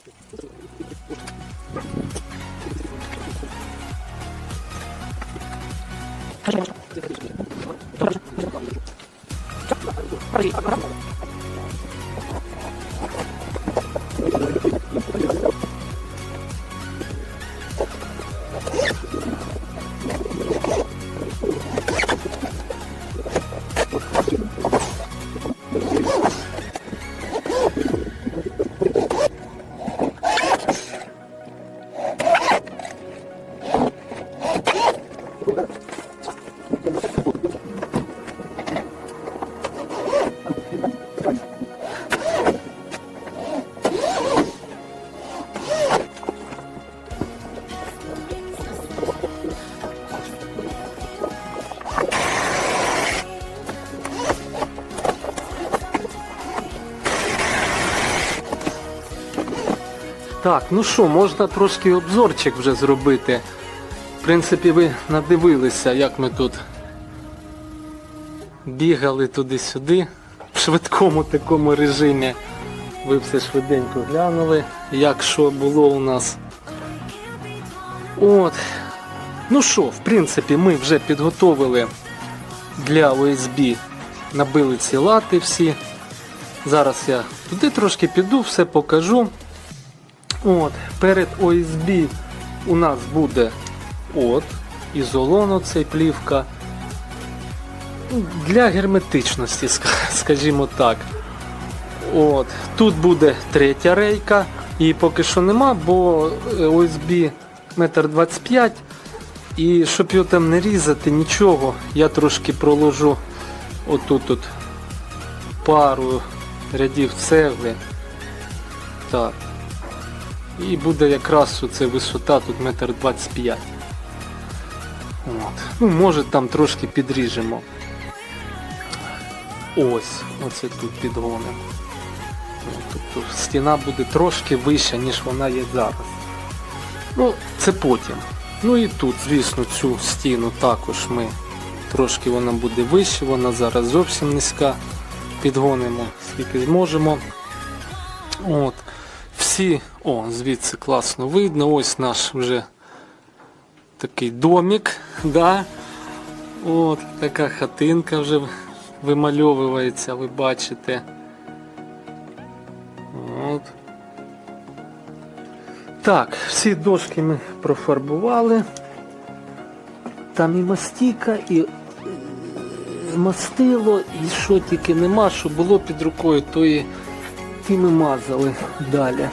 开始，开始，开始，开始，开始，Так, ну що, можна трошки обзорчик вже зробити. В принципі, ви надивилися, як ми тут бігали туди-сюди в швидкому такому режимі. Ви все швиденько глянули, як що було у нас. От. Ну що, в принципі, ми вже підготовили для ОСБ, набили ці лати всі. Зараз я туди трошки піду, все покажу. От, перед ОСБ у нас буде от, ізолон, оцей плівка. Для герметичності, скажімо так. От, тут буде третя рейка, її поки що нема, бо ОСБ метр 25 і щоб його там не різати, нічого, я трошки проложу отут от пару рядів цегли. Так. І буде якраз оце висота тут метр 25. От. Ну, може там трошки підріжемо. Ось, оце тут підгонимо. Тобто стіна буде трошки вища, ніж вона є зараз. Ну, це потім. Ну і тут, звісно, цю стіну також ми трошки вона буде вища, вона зараз зовсім низька. Підгонимо скільки зможемо. От. Всі, о, звідси класно видно. Ось наш вже такий домик. Да? От, така хатинка вже вимальовується, ви бачите. От. Так, всі дошки ми профарбували. Там і мастіка, і е, мастило, і що тільки нема, що було під рукою, то і і мазали далі.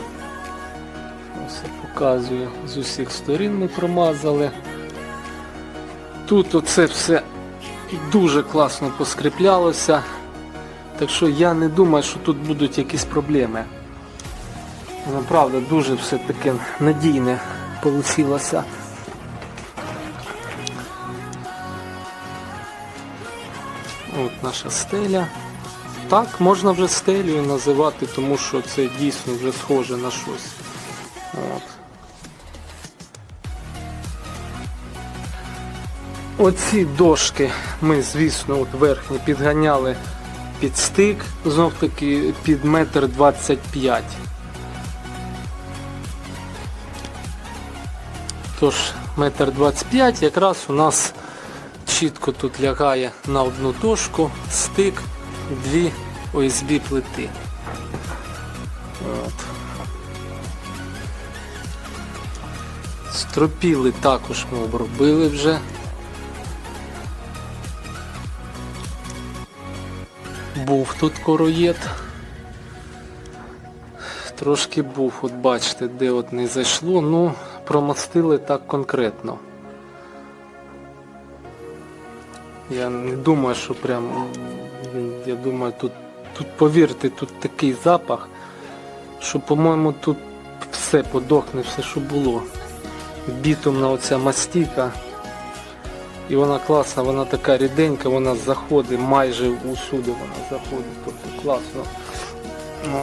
Ось показую, з усіх сторін ми промазали. Тут оце все дуже класно поскріплялося. Так що я не думаю, що тут будуть якісь проблеми. Воно правда дуже все таке надійне получилося. От наша стеля. Так, можна вже стелею називати, тому що це дійсно вже схоже на щось. От. Оці дошки ми, звісно, от верхні підганяли під стик, знов таки під метр двадцять п'ять. Тож, метр двадцять п'ять якраз у нас чітко тут лягає на одну дошку стик, дві ОСБ плити. От. Стропіли також ми обробили вже. Був тут короєд. Трошки був, от бачите, де от не зайшло, ну промастили так конкретно. Я не думаю, що прям. Я думаю, тут, тут повірте, тут такий запах, що, по-моєму, тут все подохне, все, що було. Бітумна оця мастіка. І вона класна, вона така ріденька, вона заходить майже усюди вона заходить. Тобто класно.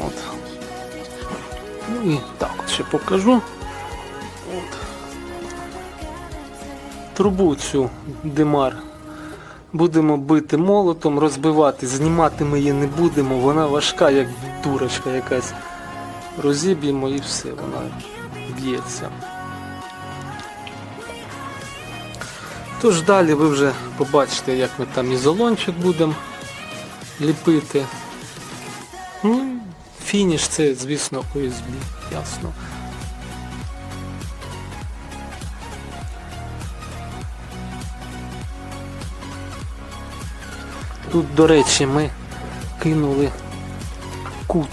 От. Ну і так от ще покажу. От. Трубу цю димар будемо бити молотом, розбивати, знімати ми її не будемо, вона важка, як дурочка якась. розіб'ємо і все, вона б'ється. Тож далі ви вже побачите, як ми там ізолончик будемо ліпити. Ну, фініш це, звісно, OSB, ясно. Тут, до речі, ми кинули кут.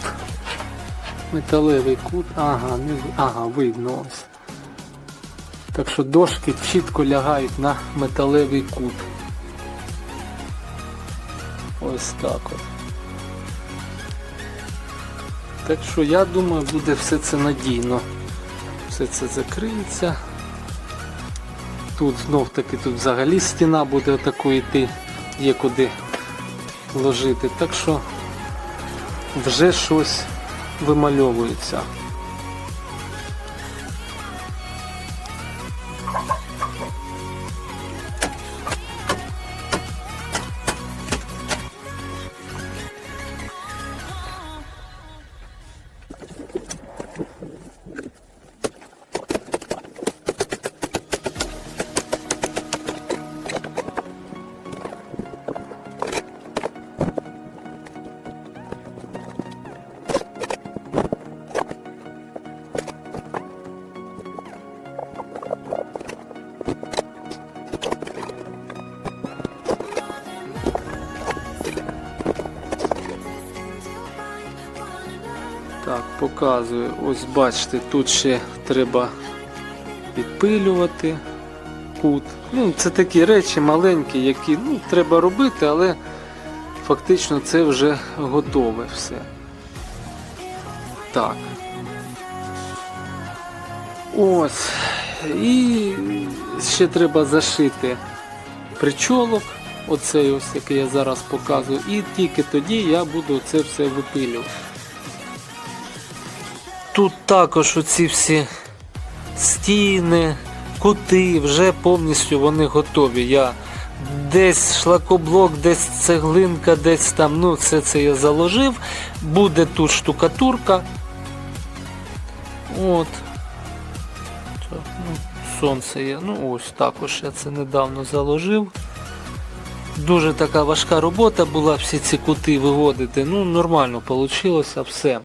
Металевий кут. Ага, не, ага, видно ось. Так що дошки чітко лягають на металевий кут. Ось так от. Так що я думаю, буде все це надійно. Все це закриється. Тут знов таки тут взагалі стіна буде отаку йти, є куди ложити. Так що вже щось вимальовується. Показую. Ось бачите, тут ще треба підпилювати кут. Ну, це такі речі маленькі, які ну, треба робити, але фактично це вже готове все. Так. Ось. І ще треба зашити причолок, оцей ось, який я зараз показую, і тільки тоді я буду це все випилювати. Тут також оці всі стіни, кути вже повністю вони готові. Я десь шлакоблок, десь цеглинка, десь там, ну все це я заложив. Буде тут штукатурка. От. Ну, сонце є. Ну ось також я це недавно заложив. Дуже така важка робота була всі ці кути виводити. Ну, нормально вийшло все.